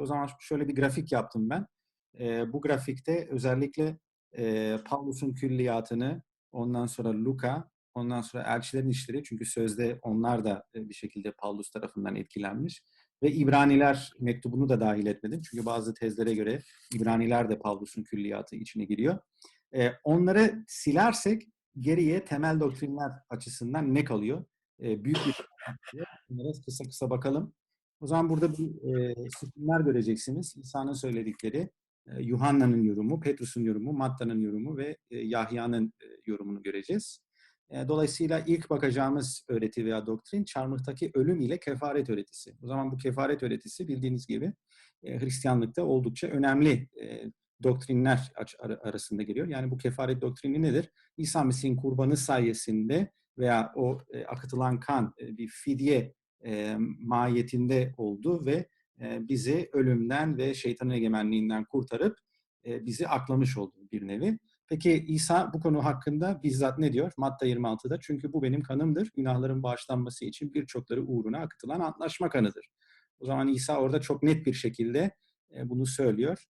O zaman şöyle bir grafik yaptım ben. E, bu grafikte özellikle e, Paulus'un külliyatını, ondan sonra Luka, ondan sonra elçilerin işleri çünkü sözde onlar da bir şekilde Paulus tarafından etkilenmiş. Ve İbraniler mektubunu da dahil etmedim. Çünkü bazı tezlere göre İbraniler de Paulus'un külliyatı içine giriyor. E, onları silersek geriye temel doktrinler açısından ne kalıyor? E, büyük bir Bunlara kısa kısa bakalım. O zaman burada bir e, sütunlar göreceksiniz. İsa'nın söyledikleri, e, Yuhanna'nın yorumu, Petrus'un yorumu, Matta'nın yorumu ve e, Yahya'nın e, yorumunu göreceğiz. E, dolayısıyla ilk bakacağımız öğreti veya doktrin çarmıhtaki ölüm ile kefaret öğretisi. O zaman bu kefaret öğretisi bildiğiniz gibi e, Hristiyanlıkta oldukça önemli e, doktrinler arasında geliyor. Yani bu kefaret doktrini nedir? İsa Mesih'in kurbanı sayesinde veya o e, akıtılan kan e, bir fidye e, mahiyetinde oldu ve e, bizi ölümden ve şeytanın egemenliğinden kurtarıp e, bizi aklamış oldu bir nevi. Peki İsa bu konu hakkında bizzat ne diyor? Matta 26'da çünkü bu benim kanımdır. Günahların bağışlanması için birçokları uğruna akıtılan antlaşma kanıdır. O zaman İsa orada çok net bir şekilde e, bunu söylüyor.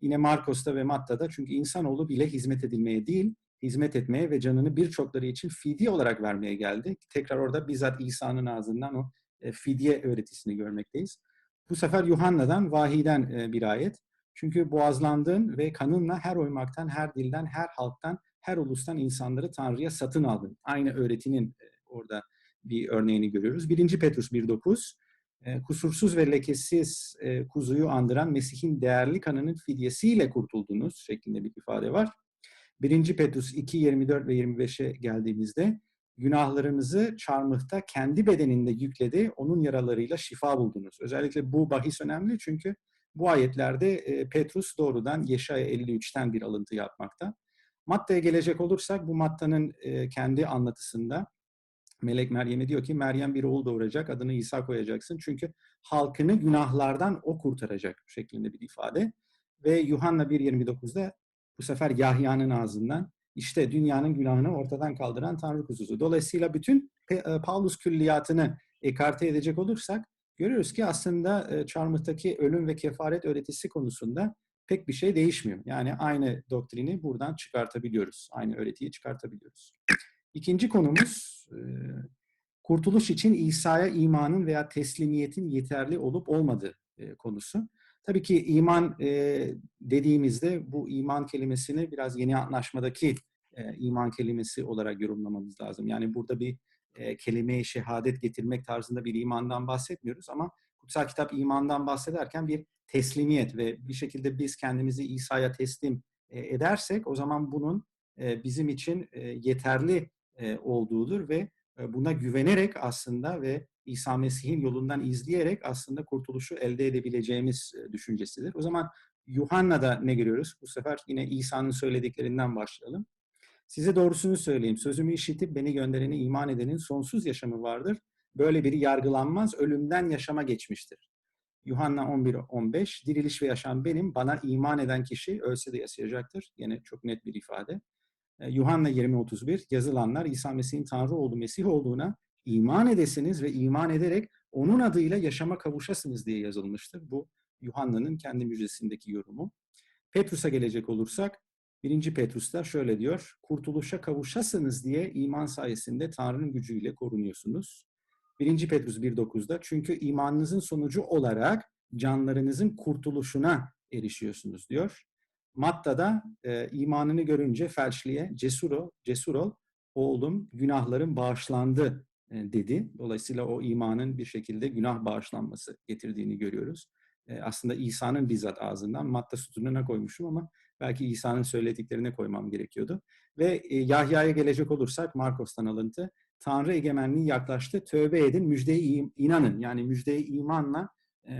Yine Markos'ta ve Matta'da çünkü insanoğlu bile hizmet edilmeye değil, hizmet etmeye ve canını birçokları için fidye olarak vermeye geldi. Tekrar orada bizzat İsa'nın ağzından o fidye öğretisini görmekteyiz. Bu sefer Yuhanna'dan, vahiden e, bir ayet. Çünkü boğazlandın ve kanınla her oymaktan, her dilden, her halktan, her ulustan insanları Tanrı'ya satın aldın. Aynı öğretinin e, orada bir örneğini görüyoruz. 1. Petrus 1.9 kusursuz ve lekesiz kuzuyu andıran Mesih'in değerli kanının fidyesiyle kurtuldunuz şeklinde bir ifade var. 1. Petrus 2, 24 ve 25'e geldiğimizde günahlarınızı çarmıhta kendi bedeninde yükledi, onun yaralarıyla şifa buldunuz. Özellikle bu bahis önemli çünkü bu ayetlerde e, Petrus doğrudan Yeşaya 53'ten bir alıntı yapmakta. Matta'ya gelecek olursak bu Matta'nın e, kendi anlatısında Melek Meryem'e diyor ki Meryem bir oğul doğuracak, adını İsa koyacaksın. Çünkü halkını günahlardan o kurtaracak şeklinde bir ifade. Ve Yuhanna 1.29'da bu sefer Yahya'nın ağzından işte dünyanın günahını ortadan kaldıran Tanrı kuzusu. Dolayısıyla bütün e, Paulus külliyatını ekarte edecek olursak görüyoruz ki aslında e, çarmıhtaki ölüm ve kefaret öğretisi konusunda pek bir şey değişmiyor. Yani aynı doktrini buradan çıkartabiliyoruz. Aynı öğretiyi çıkartabiliyoruz. İkinci konumuz e, kurtuluş için İsa'ya imanın veya teslimiyetin yeterli olup olmadığı konusu. Tabii ki iman e, dediğimizde bu iman kelimesini biraz yeni anlaşmadaki e, iman kelimesi olarak yorumlamamız lazım. Yani burada bir e, kelime-i şehadet getirmek tarzında bir imandan bahsetmiyoruz ama kutsal kitap imandan bahsederken bir teslimiyet ve bir şekilde biz kendimizi İsa'ya teslim e, edersek o zaman bunun e, bizim için e, yeterli e, olduğudur ve buna güvenerek aslında ve İsa Mesih'in yolundan izleyerek aslında kurtuluşu elde edebileceğimiz düşüncesidir. O zaman Yuhanna'da ne görüyoruz? Bu sefer yine İsa'nın söylediklerinden başlayalım. Size doğrusunu söyleyeyim. Sözümü işitip beni gönderene iman edenin sonsuz yaşamı vardır. Böyle biri yargılanmaz, ölümden yaşama geçmiştir. Yuhanna 11-15, diriliş ve yaşam benim, bana iman eden kişi ölse de yaşayacaktır. Yine çok net bir ifade. E, Yuhanna 20-31, yazılanlar İsa Mesih'in Tanrı olduğu, Mesih olduğuna iman edesiniz ve iman ederek onun adıyla yaşama kavuşasınız diye yazılmıştır. Bu Yuhanna'nın kendi müjdesindeki yorumu. Petrus'a gelecek olursak, 1. Petrus'ta şöyle diyor, kurtuluşa kavuşasınız diye iman sayesinde Tanrı'nın gücüyle korunuyorsunuz. 1. Petrus 1.9'da çünkü imanınızın sonucu olarak canlarınızın kurtuluşuna erişiyorsunuz diyor. Matta'da e, imanını görünce felçliye cesur ol, cesur ol, oğlum günahların bağışlandı e, dedi. Dolayısıyla o imanın bir şekilde günah bağışlanması getirdiğini görüyoruz. E, aslında İsa'nın bizzat ağzından Matta sütununa koymuşum ama belki İsa'nın söylediklerine koymam gerekiyordu. Ve e, Yahya'ya gelecek olursak Markos'tan alıntı. Tanrı egemenliği yaklaştı. Tövbe edin, müjdeye inanın. Yani müjdeye imanla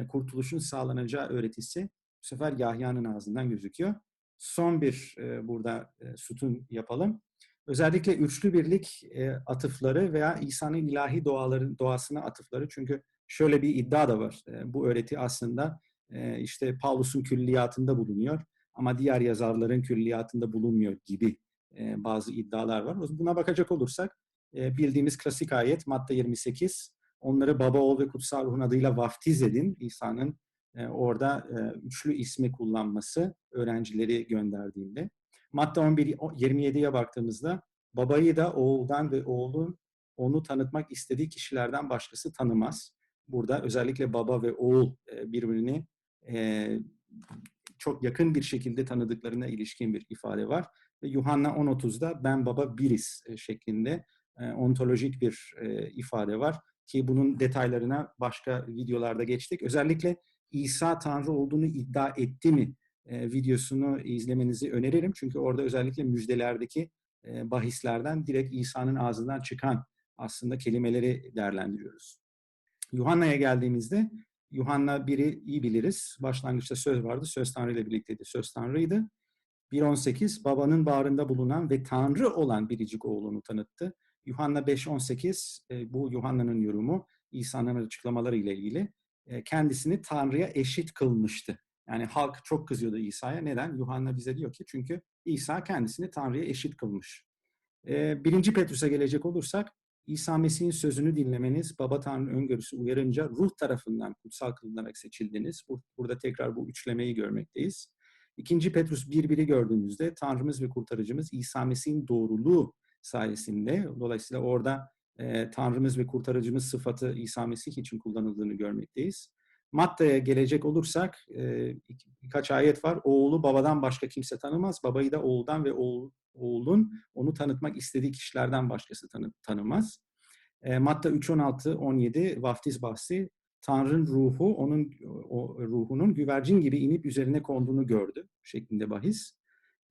kurtuluşun sağlanacağı öğretisi bu sefer Yahya'nın ağzından gözüküyor. Son bir burada sütun yapalım. Özellikle üçlü birlik e, atıfları veya İsa'nın ilahi doğaların doğasına atıfları. Çünkü şöyle bir iddia da var. E, bu öğreti aslında e, işte Paulus'un külliyatında bulunuyor ama diğer yazarların külliyatında bulunmuyor gibi e, bazı iddialar var. Buna bakacak olursak e, bildiğimiz klasik ayet Matta 28 onları baba oğul ve kutsal ruhun adıyla vaftiz edin İsa'nın e, orada e, üçlü ismi kullanması öğrencileri gönderdiğinde. Matta 11 27'ye baktığımızda babayı da oğuldan ve oğlun onu tanıtmak istediği kişilerden başkası tanımaz. Burada özellikle baba ve oğul e, birbirini e, çok yakın bir şekilde tanıdıklarına ilişkin bir ifade var. Ve Yuhanna 10.30'da ben baba biriz e, şeklinde ontolojik bir ifade var. Ki bunun detaylarına başka videolarda geçtik. Özellikle İsa Tanrı olduğunu iddia etti mi videosunu izlemenizi öneririm. Çünkü orada özellikle müjdelerdeki bahislerden direkt İsa'nın ağzından çıkan aslında kelimeleri değerlendiriyoruz. Yuhanna'ya geldiğimizde Yuhanna 1'i iyi biliriz. Başlangıçta söz vardı. Söz Tanrı ile birlikteydi. Söz Tanrı'ydı. 1.18 babanın bağrında bulunan ve Tanrı olan biricik oğlunu tanıttı. Yuhanna 5.18 e, bu Yuhanna'nın yorumu İsa'nın açıklamaları ile ilgili e, kendisini Tanrı'ya eşit kılmıştı. Yani halk çok kızıyordu İsa'ya. Neden? Yuhanna bize diyor ki çünkü İsa kendisini Tanrı'ya eşit kılmış. Birinci Petrus'a gelecek olursak İsa Mesih'in sözünü dinlemeniz, Baba Tanrı'nın öngörüsü uyarınca ruh tarafından kutsal kılınarak seçildiniz. Burada tekrar bu üçlemeyi görmekteyiz. İkinci Petrus 1.1'i gördüğümüzde Tanrımız ve kurtarıcımız İsa Mesih'in doğruluğu sayesinde, dolayısıyla orada e, Tanrımız ve kurtarıcımız sıfatı İsa Mesih için kullanıldığını görmekteyiz. Matta'ya gelecek olursak e, birkaç ayet var. Oğlu babadan başka kimse tanımaz. Babayı da oğuldan ve oğul, oğulun onu tanıtmak istediği kişilerden başkası tanı, tanımaz. E, Matta 3.16, 17 vaftiz bahsi. Tanrı'nın ruhu, onun o, ruhunun güvercin gibi inip üzerine konduğunu gördü şeklinde bahis.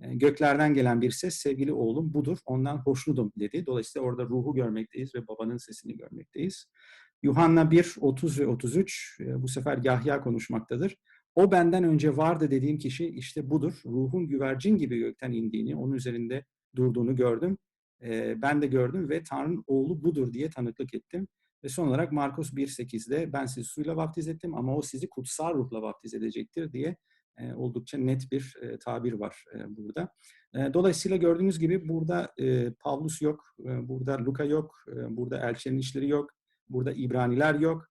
E, göklerden gelen bir ses, sevgili oğlum budur, ondan hoşnutum dedi. Dolayısıyla orada ruhu görmekteyiz ve babanın sesini görmekteyiz. Yuhanna 1, 30 ve 33 e, bu sefer Yahya konuşmaktadır. O benden önce vardı dediğim kişi işte budur. Ruhun güvercin gibi gökten indiğini, onun üzerinde durduğunu gördüm. E, ben de gördüm ve Tanrı'nın oğlu budur diye tanıklık ettim. Ve son olarak Markus 1.8'de ben sizi suyla vaftiz ettim ama o sizi kutsal ruhla vaftiz edecektir diye e, oldukça net bir e, tabir var e, burada. Dolayısıyla gördüğünüz gibi burada Pavlus yok, burada Luka yok, burada elçilerin işleri yok, burada İbraniler yok.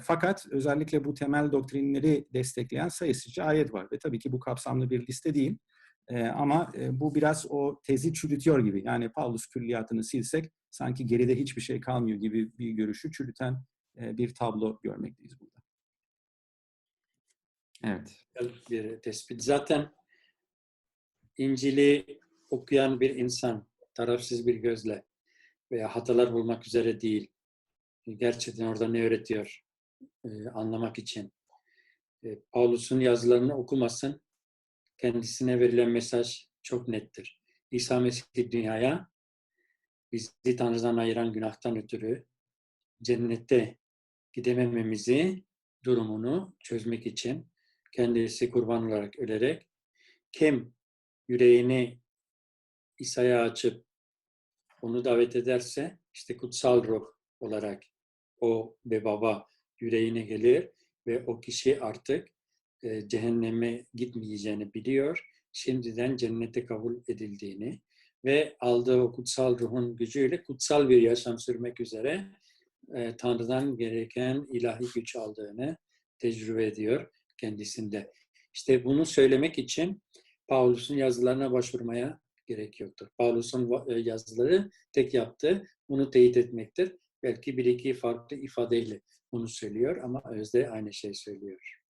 Fakat özellikle bu temel doktrinleri destekleyen sayısıca ayet var. Ve tabii ki bu kapsamlı bir liste değil. Ama bu biraz o tezi çürütüyor gibi. Yani Paulus külliyatını silsek sanki geride hiçbir şey kalmıyor gibi bir görüşü çürüten bir tablo görmekteyiz burada. Evet. Bir tespit. Zaten İncil'i okuyan bir insan tarafsız bir gözle veya hatalar bulmak üzere değil, gerçekten orada ne öğretiyor e, anlamak için. E, Paulus'un yazılarını okumasın, kendisine verilen mesaj çok nettir. İsa Mesih dünyaya bizi Tanrı'dan ayıran günahtan ötürü cennette gidemememizi durumunu çözmek için kendisi kurban olarak ölerek kim yüreğini İsa'ya açıp onu davet ederse işte kutsal ruh olarak o ve baba yüreğine gelir ve o kişi artık e, cehenneme gitmeyeceğini biliyor. Şimdiden cennete kabul edildiğini ve aldığı o kutsal ruhun gücüyle kutsal bir yaşam sürmek üzere e, Tanrı'dan gereken ilahi güç aldığını tecrübe ediyor kendisinde. İşte bunu söylemek için Paulus'un yazılarına başvurmaya gerek yoktur. Paulus'un e, yazıları tek yaptığı bunu teyit etmektir. Belki bir iki farklı ifadeyle bunu söylüyor ama özde aynı şey söylüyor.